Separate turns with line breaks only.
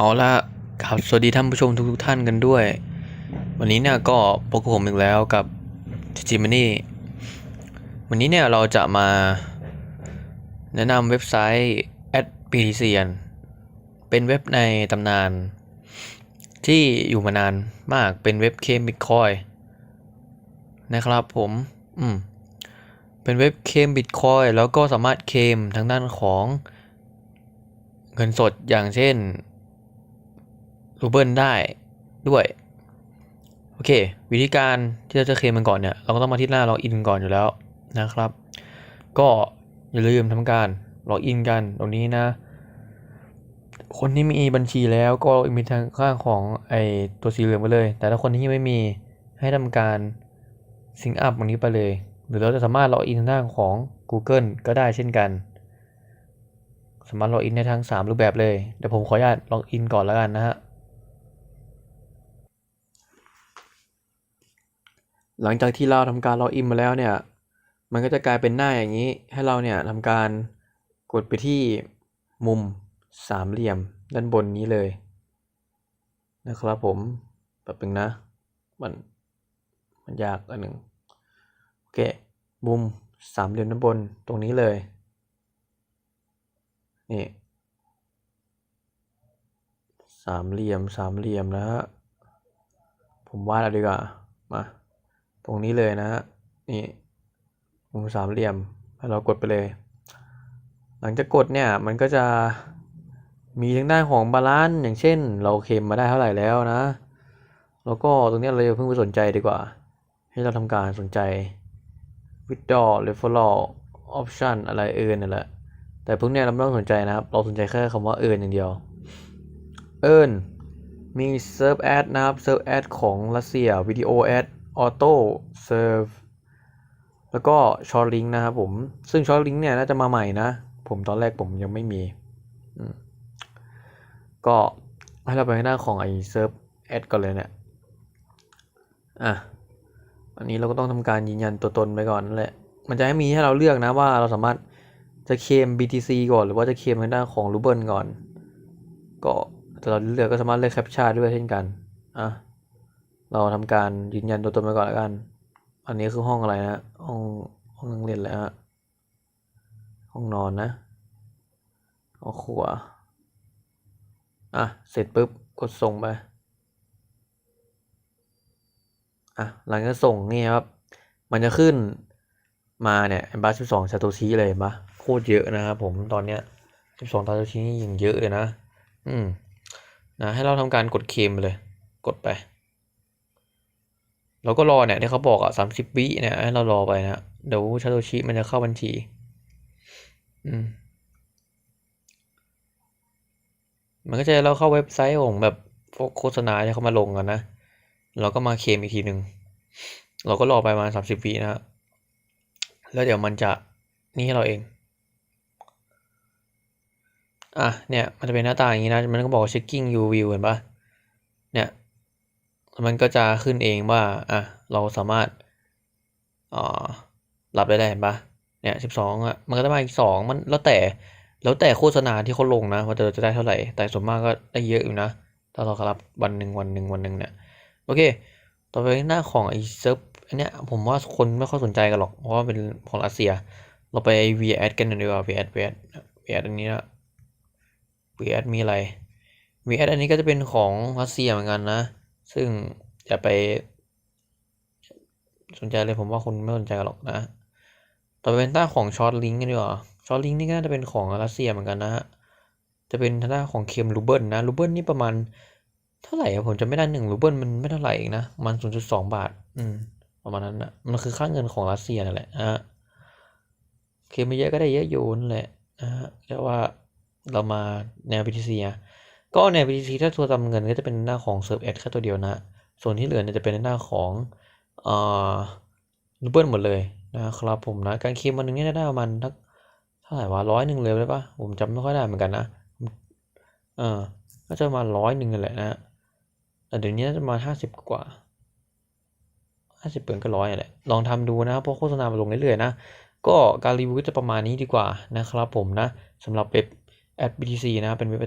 เอาละครับสวัสดีท่านผู้ชมทุกๆท่านกันด้วย วันนี้เนี่ยก็พบกับผมอีกแล้วกับจิม m นี่วันนี้เนี่ยเราจะมาแนะนำเว็บไซต์ a d p t c กันเป็นเว็บในตำนาน ที่อยู่มานานมากเป็นเว็บเคมบิตคอยนะครับผมอืมเป็นเว็บเคมบิตคอยแล้วก็สามารถเคมทางด้านของเงินสดอย่างเช่น รูเบิลได้ด้วย โอเค วิธีการที่เราจะเคลมมันก่อนเนี่ย เราก็ต้องมาที่หน้าล็อกอินก่อนอยู่แล้วนะครับ ก็อย่าลืมทำการล็อกอินกันตรงนี้นะ คนที่มีบัญชีแล้วก็มีทางข้างของไอตัวสีเหลืองไปเลย แต่ถ้าคนที่ไม่มีให้ทำการซิงอัพตรงนี้ไปเลย หรือเราจะสามารถล็อกอินทางด้านของ Google ก็ได้เช่นกัน สามารถล็อกอินได้ทั้ง3 รูปแบบเลย เดี๋ยวผมขออนุญาตล็อกอินก่อนแล้วกันนะฮะ หลังจากที่เราทำการล็อกอินมาแล้วเนี่ย มันก็จะกลายเป็นหน้าอย่างนี้ ให้เราเนี่ยทำการกดไปที่มุมสามเหลี่ยมด้านบนนี้เลย นะครับผมแบบนึงนะ มันมันยากอันหนึ่งโอเคมุมสามเหลี่ยมด้านบนตรงนี้เลย นี่สามเหลี่ยมสามเหลี่ยมนะฮะผมวาดเอาดีกว่ามา ตรงนี้เลยนะฮะนี่มุมสามเหลี่ยมเรากดไปเลย หลังจากกดเนี่ยมันก็จะมีทางด้านของบาลานซ์อย่างเช่น เราเคลมมาได้เท่าไหร่แล้วนะ แล้วก็ตรงนี้เราเพิ่งไปสนใจดีกว่า ให้เราทำการสนใจ withdraw referral option อะไรเอินนั่นแหละแต่พวกเนี้ยเราไม่ต้องสนใจนะครับ เราสนใจแค่คำว่า earn อย่างเดียว earn มี serve ad นะครับ serve ad ของรัสเซีย video ad auto serve แล้วก็ short link นะครับผม ซึ่ง short link เนี่ยน่าจะมาใหม่นะ ผมตอนแรกผมยังไม่มี ก็ให้เราไปหน้าของไอ้ serve ad ก่อนเลยเนี่ยอะอันนี้เราก็ต้องทำการยืนยันตัวตนไปก่อนนั่นแหละ มันจะให้มีให้เราเลือกนะว่าเราสามารถจะเคม BTC ก่อน หรือว่าจะเคมทางด้านของ Ruble ก่อน ก็แต่เราเลือกก็สามารถเลือกแคปชั่นด้วยเช่นกัน อะ เราทำการยืนยันตัวตนไปก่อนแล้วกัน อันนี้คือห้องอะไรนะห้องห้องนั่งเล่นเลยฮะห้องนอนนะห้องครัวอะเสร็จปุ๊บกดส่งไปอะหลังจากส่งนี่ครับ มันจะขึ้นมาเนี่ยบัสสิบสองซาโตชิเลยปะโคตรเยอะนะครับผมตอนเนี้ยสิบสองซาโตชินี่ยังเยอะเลยนะ อืมนะให้เราทำการกดเคมไปเลย กดไป เราก็รอเนี่ยที่เขาบอกอะสามสิบวิเนี่ยให้เรารอไปนะเดี๋ยวซาโตชิมันจะเข้าบัญชี อืม มันก็จะเราเข้าเว็บไซต์ของแบบพวกโฆษณาที่เขามาลงกันนะ เราก็มาเคมอีกทีหนึ่ง เราก็รอไปประมาณสามสิบวินะฮะแล้วเดี๋ยวมันจะนี่ให้เราเอง อะเนี่ย มันจะเป็นหน้าตาอย่างนี้นะ มันก็บอก checking you view เห็นปะเนี่ย มันก็จะขึ้นเองว่าอะเราสามารถอ่ารับได้เห็นปะเนี่ยสิบสองอะมันก็จะมาอีกสองมันแล้วแต่แล้วแต่โฆษณาที่เขาลงนะว่าเราจะได้เท่าไหร่ แต่ส่วนมากก็ได้เยอะอยู่นะถ้าเรารับวันหนึ่งวันหนึ่งวันหนึ่งเนี่ยโอเค ต่อไปหน้าของไอ้เซิร์ฟอันเนี้ยผมว่าคนไม่ค่อยสนใจกันหรอกเพราะว่าเป็นของรัสเซีย เราไป v ad กันดีกว่า v ad v ad v ad อันนี้นะ v ad มีอะไร v ad อันนี้ก็จะเป็นของรัสเซียเหมือนกันนะ ซึ่งอย่าไปสนใจเลยผมว่าคุณไม่สนใจกันหรอกนะ ต่อไปเป็นหน้าของช็อตลิงก์กันดีกว่าช็อตลิงก์นี่ก็น่าจะเป็นของรัสเซียเหมือนกันนะฮะ จะเป็นทางด้านของเคมรูเบิลนะรูเบิลนี่ประมาณเท่าไหร่ผมจะไม่ได้หนึ่งรูเบิลมันไม่เท่าไหร่เองนะมันศูนย์จุดสองบาท อืม ประมาณนั้นนะมันคือค่าเงินของรัสเซียนั่นแหละนะฮะเคมไม่เยอะก็ได้เยอะอยู่นั่นแหละนะฮะแต่ว่าเรามาแนว BTC อะ ก็แน BTC ถ้าตัวทำเงินก็จะเป็นหน้าของเซิร์ฟแอดแค่ตัวเดียวนะ ส่วนที่เหลือเนี่ยจะเป็นหน้าของเอ่อรูเบิลหมดเลยนะครับผมนะ การเคลมวันหนึงเนี่ยได้ประมาณทักเท่าไหร่วะร้อยหนึ่งเลยได้ปะผมจำไม่ค่อยได้เหมือนกันนะเออก็จะมาร้อยหนึ่งนั่นแหละนะแต่เดี๋ยวนี้จะมาห้าสิบกว่าห้าสิบเปินก็ร้อยแหละลองทำดูนะครับเพราะโฆษณามาลงเรื่อยๆนะก็การรีวิวก็จะประมาณนี้ดีกว่านะครับผมนะสำหรับเว็บ at BTC นะเป็นเว็บ